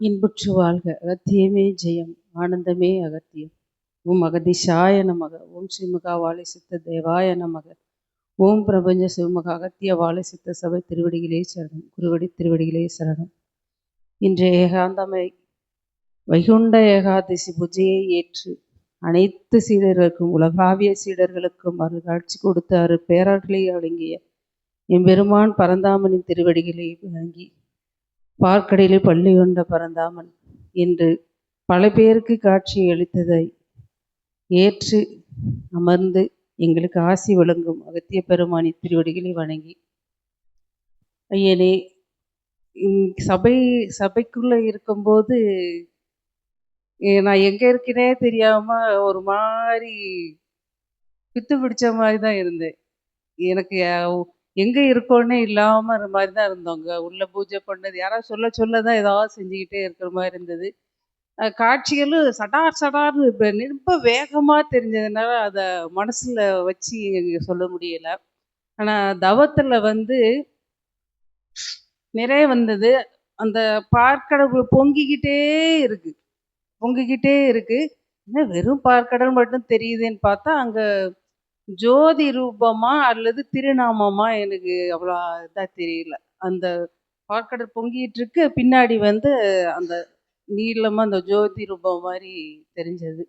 இன்புற்று வாழ்க அகத்தியமே ஜெயம் ஆனந்தமே அகத்தியம். ஓம் அகதிஷாய நமக ஓம் ஸ்ரீமுகா வாழை சித்த தேவாய நமக. ஓம் பிரபஞ்ச சிவமுக அகத்திய வாழை சித்த சபை திருவடிகளே சரணம் குருவடி திருவடிகளே சரணம். இன்றைய ஏகாந்தமை வைகுண்ட ஏகாதசி பூஜையை ஏற்று அனைத்து சீடர்களுக்கும் உலகாவிய சீடர்களுக்கும் அருள் காட்சி கொடுத்து அரு பேராற்றலை வழங்கிய எம்பெருமான் பரந்தாமனின் திருவடிகளை வழங்கி பார்க்கடலில் பள்ளி கொண்ட பரந்தாமன் என்று பல பேருக்கு காட்சி அளித்ததை ஏற்று அமர்ந்து எங்களுக்கு ஆசி வழங்கும் அகத்திய பெருமானி திருவடிகளை வணங்கி. ஐயனே சபை சபைக்குள்ளே இருக்கும்போது நான் எங்கே இருக்கேனே தெரியாமல் ஒரு மாதிரி பித்து பிடிச்ச மாதிரி தான் இருந்தேன். எனக்கு எங்கே இருக்கோன்னே இல்லாமல் இருந்த மாதிரி தான் இருந்தோங்க. உள்ளே பூஜை பண்ணது யாராவது சொல்ல சொல்ல தான் ஏதாவது செஞ்சுக்கிட்டே இருக்கிற மாதிரி இருந்தது. காட்சிகளும் சடார் சடார்னு இப்போ ரொம்ப வேகமாக தெரிஞ்சதுனால அதை மனசில் வச்சு எங்களுக்கு சொல்ல முடியலை. ஆனால் தவத்தில் வந்து நிறைய வந்தது. அந்த பார்க்கடவுள் பொங்கிக்கிட்டே இருக்கு. பொங்கிக்கிட்டே இருக்கு. என்ன வெறும் பார்க்கடல் மட்டும் தெரியுதுன்னு பார்த்தா அங்கே ஜோதி ரூபமா அல்லது திருநாமமா எனக்கு அவ்வளோ இதா தெரியல. அந்த பார்க்கடல் பொங்கிட்டு இருக்கு பின்னாடி வந்து அந்த நீளமா அந்த ஜோதி ரூபம் மாதிரி தெரிஞ்சது.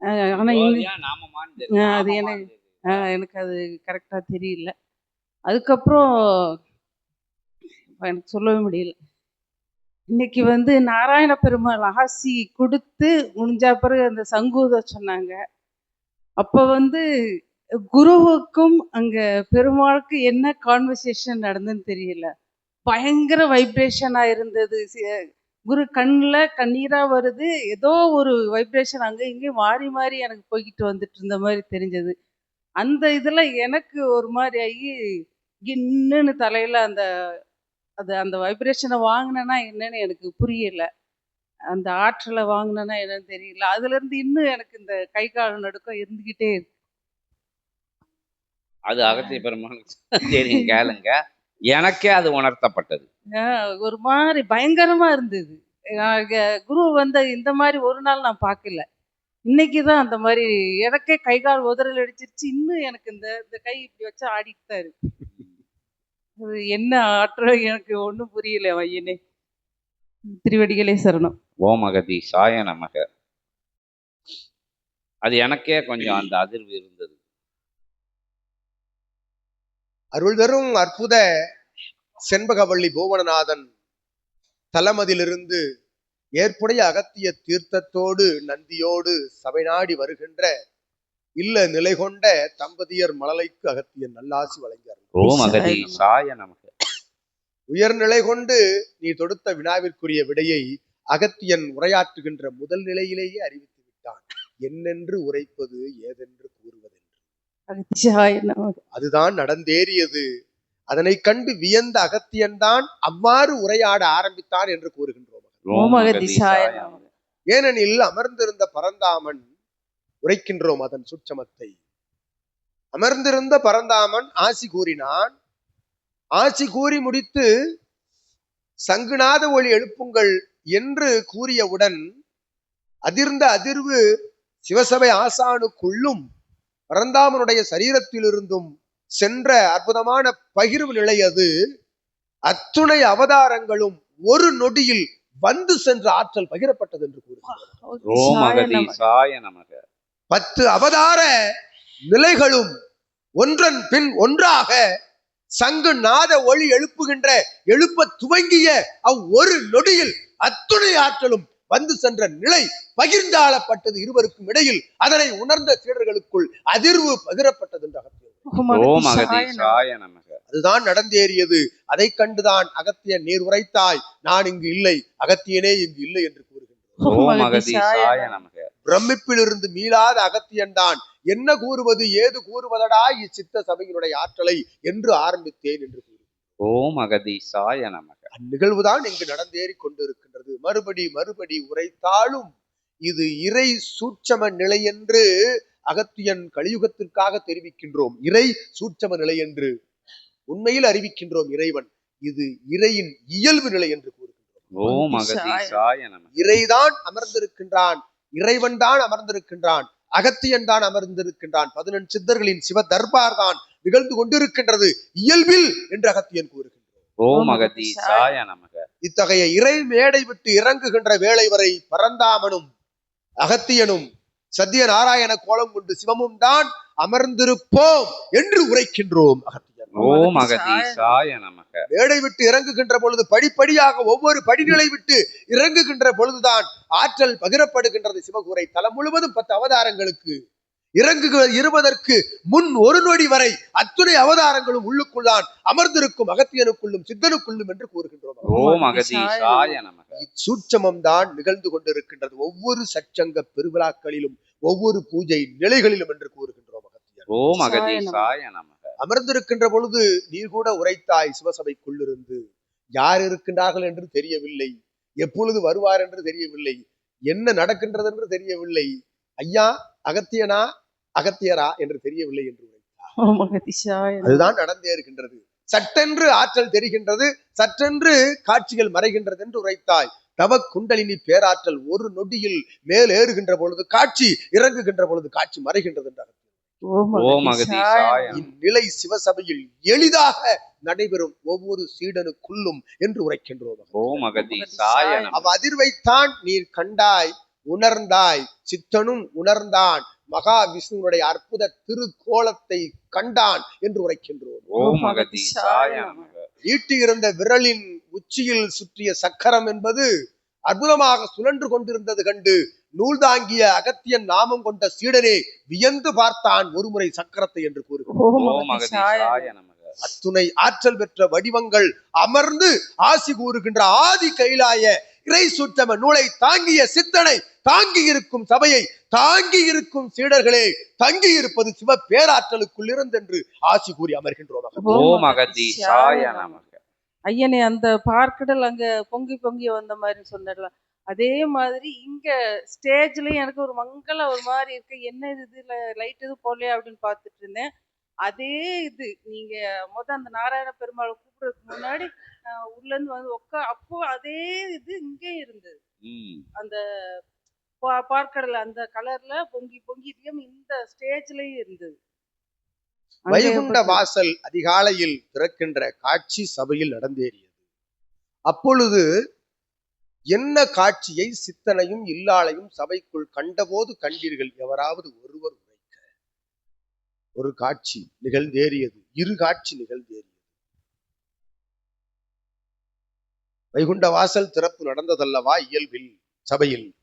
அஹ் ஆனா இன்னும் ஜோதியா நாமமான்னு தெரியல. ஆ, அது எனக்கு- எனக்கு அது கரெக்டாக தெரியல. அதுக்கப்புறம் எனக்கு சொல்லவே முடியல. இன்னைக்கு வந்து நாராயண பெருமாள் ஆசி கொடுத்து முடிஞ்ச பிறகு அந்த சங்கூத சொன்னாங்க. அப்போ வந்து குருவுக்கும் அங்கே பெருமாளுக்கு என்ன கான்வர்சேஷன் நடந்ததுன்னு தெரியல. பயங்கர வைப்ரேஷனாக இருந்தது. குரு கண்ணில் கண்ணீராக வருது. ஏதோ ஒரு வைப்ரேஷன் அங்கே இங்கேயும் மாறி மாறி எனக்கு போய்கிட்டு வந்துட்டு இருந்த மாதிரி தெரிஞ்சது. அந்த இதில் எனக்கு ஒரு மாதிரி ஆகி கின்னுன்னு தலையில் அந்த அது அந்த வைப்ரேஷனை வாங்கினேன்னா என்னன்னு எனக்கு புரியலை. அந்த ஆற்றலை வாங்கினேன்னா என்னன்னு தெரியல. அதுல இருந்து இன்னும் எனக்கு இந்த கை கால் நடுக்கம் இருந்துகிட்டே இருக்கு. அது அகத்திய பெருமானுக்கு தெரியும் கேளுங்க. எனக்கே அது உணர்த்தப்பட்டது. ஒரு மாதிரி பயங்கரமா இருந்தது. குரு வந்த இந்த மாதிரி ஒரு நாள் நான் பார்க்கல. இன்னைக்கு தான் அந்த மாதிரி எனக்கே கை கால் உதறல் அடிச்சிருச்சு. இன்னும் எனக்கு இந்த இந்த கை இப்படி வச்சு ஆடிட்டு தான் இருக்கு என்ன ஆற்றல் எனக்கு ஒன்றும் புரியல ஐயனே திருவடிகளே சரணம். ஓம் அகதி சாய நமக. அது எனக்கே கொஞ்சம் அந்த அதிர்வு இருந்தது. அருள் தரும் அற்புத செண்பகவள்ளி புவனநாதன் தலமதிலிருந்து ஏற்புடைய அகத்திய தீர்த்தத்தோடு நந்தியோடு சபை நாடி வருகின்ற இல்ல நிலை கொண்ட தம்பதியர் மழலைக்கு அகத்தியன் நல்லாசி வழங்கியார். ஓம் அகதி சாய நமக. உயர்நிலை கொண்டு நீ தொடுத்த வினாவிற்குரிய விடையை அகத்தியன் உரையாற்றுகின்ற முதல் நிலையிலேயே அறிவித்து விட்டான். என்னென்று உரைப்பது ஏதென்று கூறுவதென்று. அதுதான் நடந்தேறியது. அதனை கண்டு வியந்த அகத்தியன்தான் அவ்வாறு உரையாட ஆரம்பித்தான் என்று கூறுகின்றோம். ஏனெனில் அமர்ந்திருந்த பரந்தாமன் உரைக்கின்றோம் அதன் சுட்சமத்தை அமர்ந்திருந்த பரந்தாமன் ஆசி கூறினான் ஆசி கூறி முடித்து சங்குநாத ஒளி எழுப்புங்கள் என்று கூறியவுடன் அதிர்ந்த அதிர்வு சிவசபை ஆசானுக்குள்ளும் பரந்தாமனுடைய சரீரத்திலிருந்தும் சென்ற அற்புதமான பகிர்வு நிலை அது. அத்துணை அவதாரங்களும் ஒரு நொடியில் வந்து சென்ற ஆற்றல் பகிரப்பட்டது என்று கூறுகிறார். பத்து அவதார நிலைகளும் ஒன்றன் பின் ஒன்றாக சங்கு நாத ஒளி எழுப்புகின்ற எழுப்ப துவங்கிய அவ் ஒரு நொடியில் அத்துணை ஆற்றலும் வந்து சென்ற நிலை பகிர்ந்தாளப்பட்டது இருவருக்கும் இடையில். அதனை உணர்ந்த சீடர்களுக்குள் அதிர்வு பகிரப்பட்டது என்று அகத்தியர். அதுதான் நடந்தேறியது. அதை கண்டுதான் அகத்தியன் நீர் உரைத்தாய். நான் இங்கு இல்லை. அகத்தியனே இங்கு இல்லை என்று கூறுகின்றோம் பிரமிப்பிலிருந்து மீளாத அகத்தியன் தான் என்ன கூறுவது ஏது கூறுவதடா இச்சித்த சபையினுடைய ஆற்றலை என்று ஆரம்பித்தேன் என்று கூறு ஓம் அகதி சாய நமக. அந்நிகழ்வுதான் இங்கு நடந்தேறி கொண்டிருக்கின்றது. மறுபடி மறுபடி உரைத்தாலும் இது இறை சூட்சம நிலை என்று அகத்தியன் கலியுகத்திற்காக தெரிவிக்கின்றோம். இறை சூட்சம நிலை என்று உண்மையில் அறிவிக்கின்றோம் இறைவன். இது இறையின் இயல்பு நிலை என்று கூறுகின்றோம். அகதீசாய இறைதான் அமர்ந்திருக்கின்றான். இறைவன் தான் அமர்ந்திருக்கின்றான் அகத்தியன் தான் அமர்ந்திருக்கின்றான் பதினெண் சித்தர்களின் சிவ தர்பார் தான் நிகழ்ந்து கொண்டிருக்கின்றது இயல்பில் என்று அகத்தியன் கூறுகின்றான். ஓம் அகதீசாய நமக. இத்தகைய இறை மேடை விட்டு இறங்குகின்ற வேளை வரை பரந்தாமனும் அகத்தியனும் சத்திய நாராயண கோலம் கொண்டு சிவமும் தான் அமர்ந்திருப்போம் என்று உரைக்கின்றோம் அகத்தியன். ஓம் அகதீசாய நமக. மேடை விட்டு இறங்குகின்ற பொழுது படிப்படியாக ஒவ்வொரு படிநிலை விட்டு இறங்குகின்ற பொழுதுதான் ஆற்றல் பகிரப்படுகின்றது சிவகூரை. தலம் முழுவதும் பத்து அவதாரங்களுக்கு இறங்குக இருப்பதற்கு முன் ஒரு நொடி வரை அத்துணை அவதாரங்களும் உள்ளுக்குள்ளான் அமர்ந்திருக்கும் அகத்தியனுக்குள்ளும் சித்தனுக்குள்ளும் என்று கூறுகின்றோம். சூட்சமம் தான் நிகழ்ந்து கொண்டிருக்கின்றது ஒவ்வொரு சச்சங்க பெருவிழாக்களிலும் ஒவ்வொரு பூஜை நிலைகளிலும் என்று கூறுகின்றோம் அகத்தியர். ஓம் அகதீசாய நமக. அமர்ந்திருக்கின்ற பொழுது நீர் கூட உரைத்தாய் சிவசபைக்குள்ளிருந்து. யார் இருக்கின்றார்கள் என்று தெரியவில்லை. எப்பொழுது வருவார் என்று தெரியவில்லை. என்ன நடக்கின்றது என்று தெரியவில்லை. ஐயா அகத்தியனா அகத்தியரா என்று தெரியவில்லை என்று உரைத்தார். அதுதான் நடந்தே இருக்கின்றது. சட்டென்று ஆற்றல் தெரிகின்றது சற்றென்று காட்சிகள் மறைகின்றது என்று உரைத்தாய். தவ குண்டலினி பேராற்றல் ஒரு நொடியில் மேலேறுகின்ற பொழுது காட்சி இறங்குகின்ற பொழுது காட்சி மறைகின்றது என்றார் இந்நிலை சிவசபையில் எளிதாக நடைபெறும் ஒவ்வொரு சீடனுக்குள்ளும் என்று உரைக்கின்றோம். ஓம் அவ் அதிர்வைத்தான் நீர் கண்டாய் உணர்ந்தாய் சித்தனும் உணர்ந்தான் மகா விஷ்ணுனுடைய அற்புத திருக்கோலத்தை கண்டான் என்று உரைக்கின்றோம். நமக ஈட்டியிருந்த விரலின் உச்சியில் சுற்றிய சக்கரம் என்பது அற்புதமாக சுழன்று கொண்டிருந்தது கண்டு நூல் தாங்கிய அகத்தியன் நாமம் கொண்ட சீடனே வியந்து பார்த்தான் ஒருமுறை சக்கரத்தை என்று கூறுகிறார். அத்துணை ஆற்றல் பெற்ற வடிவங்கள் அமர்ந்து ஆசி கூறுகின்ற ஆதி கைலாய இறை சுற்றம நூலை தாங்கிய சித்தனை தாங்கி இருக்கும் சபையை தாங்கி இருக்கும் சீடர்களே தங்கி இருப்பது சிவ பேராற்றலுக்குள் இருந்தென்று ஆசி கூறி அமர்கின்றோம். ஓம் அகதீசாய நமக. ஐயனே அந்த பார்க்கடல் அங்க பொங்கி பொங்கி வந்த மாதிரி சொன்னல அதே மாதிரி இங்க ஸ்டேஜ்லயும் எனக்கு ஒரு மங்கள ஒரு மாதிரி இருக்கு. என்ன இது இதுல லைட் எதுவும் போடலையா அப்படின்னு பார்த்துட்டு இருந்தேன். அதே இது நீங்க முத அந்த நாராயண பெருமாளை கூப்பிடுறதுக்கு முன்னாடி அஹ், உள்ள இருந்து வந்து உட்கா அப்போ அதே இது இங்கே இருந்தது. அந்த பார்க்கடல் அந்த கலர்ல பொங்கி பொங்கி இந்த ஸ்டேஜ்லயும் இருந்தது. வைகுண்ட வாசல் அதிகாலையில் திறக்கின்ற காட்சி சபையில் நடந்தேறியது. அப்பொழுது என்ன காட்சியை சித்தனையும் இல்லாளையும் சபைக்குள் கண்டபோது கண்டீர்கள்? எவராவது ஒருவர் உரைக்க. ஒரு காட்சி நிகழ்ந்தேறியது. இரு காட்சி நிகழ்ந்தேறியது. வைகுண்ட வாசல் திறப்பு நடந்ததல்லவா இயல்பில் சபையில்?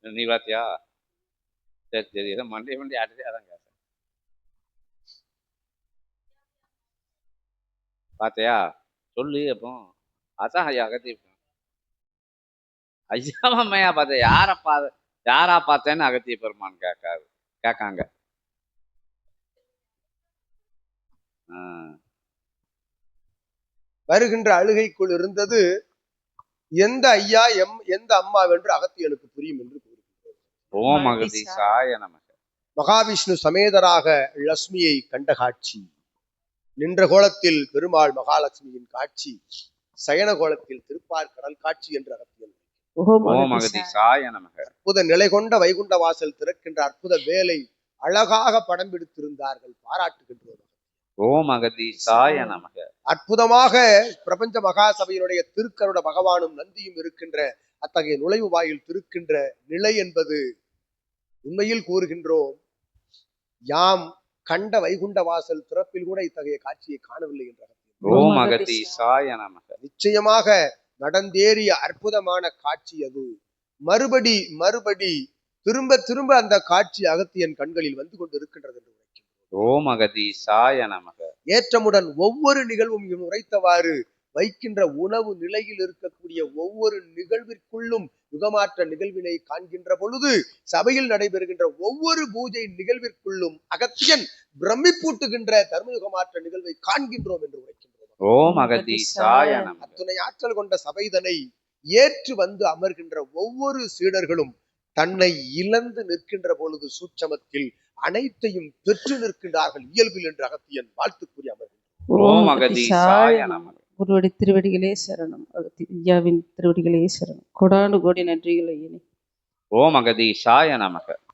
நீ பாத்தியா? சரி சரி. மண்டே மண்டே ஆடுதே பாத்தியா சொல்லு அப்போ. அதான் ஐயா அகத்தி ஐயா அம்மையா பார்த்த யாரை பா யாரா பார்த்தேன்னு அகத்திய பெருமான் கேட்காரு கேட்காங்க. வருகின்ற அழுகைக்குள் இருந்தது எந்த ஐயா எம் எந்த அம்மாவென்று அகத்தியனுக்கு புரியும் என்று கூறுகிறார் ஓம் அகதீசாய நமக. மகாவிஷ்ணு சமேதராக லட்சுமியை கண்ட காட்சி. நின்ற கோலத்தில் பெருமாள் மகாலட்சுமியின் காட்சி சயன கோலத்தில் திருப்பார் கடல் காட்சி என்று நமக. அற்புத நிலை கொண்ட வைகுண்ட வாசல் திறக்கின்ற அற்புத வேலை அழகாக படம் பிடித்திருந்தார்கள் பாராட்டுகின்றோம் ஓம் அகதீசாய நமக. அற்புதமாக பிரபஞ்ச மகாசபையினுடைய திருக்கருட பகவானும் நந்தியும் இருக்கின்ற அத்தகைய நுழைவு வாயில் திருக்கின்ற நிலை என்பது உண்மையில் கூறுகின்றோம். யாம் கண்ட வைகுண்ட வாசல் திறப்பில் கூட இத்தகைய காட்சியை காணவில்லை என்ற நிச்சயமாக நடந்தேறிய அற்புதமான காட்சி அது. மறுபடி மறுபடி திரும்ப திரும்ப அந்த காட்சி அகத்தியன் கண்களில் வந்து கொண்டு இருக்கின்றது என்று. ஓம் நமக. ஏற்றமுடன் ஒவ்வொரு நிகழ்வும் இவன் உரைத்தவாறு வைக்கின்ற உணவு நிலையில் இருக்கக்கூடிய ஒவ்வொரு நிகழ்விற்குள்ளும் யுகமாற்ற நிகழ்வினை காண்கின்ற பொழுது சபையில் நடைபெறுகின்ற ஒவ்வொரு பூஜை நிகழ்விற்குள்ளும் அகத்தியன் பிரமிப்பூட்டுகின்ற தர்மயுகமாற்ற நிகழ்வை காண்கின்றோம் என்று உரைக்கின்றோம். ஓம் அகதீசாய நமக. அத்துணை ஆற்றல் கொண்ட சபைதனை ஏற்று வந்து அமர்கின்ற ஒவ்வொரு சீடர்களும் தன்னை இழந்து நிற்கின்ற பொழுது சூட்சமத்தில் அனைத்தையும் பெற்று நிற்கின்றார்கள் இயல்பில் என்று அகத்தியன் வாழ்த்துக்குரிய அமர்கின்றார் ஓம் அகதீசாய நமக. குருவடி திருவடிகளே சரணம். ஐயாவின் திருவடிகளே சரணம். கொடானு கோடி நன்றிகளை இனி. ஓம் அகதீஷாய நமக.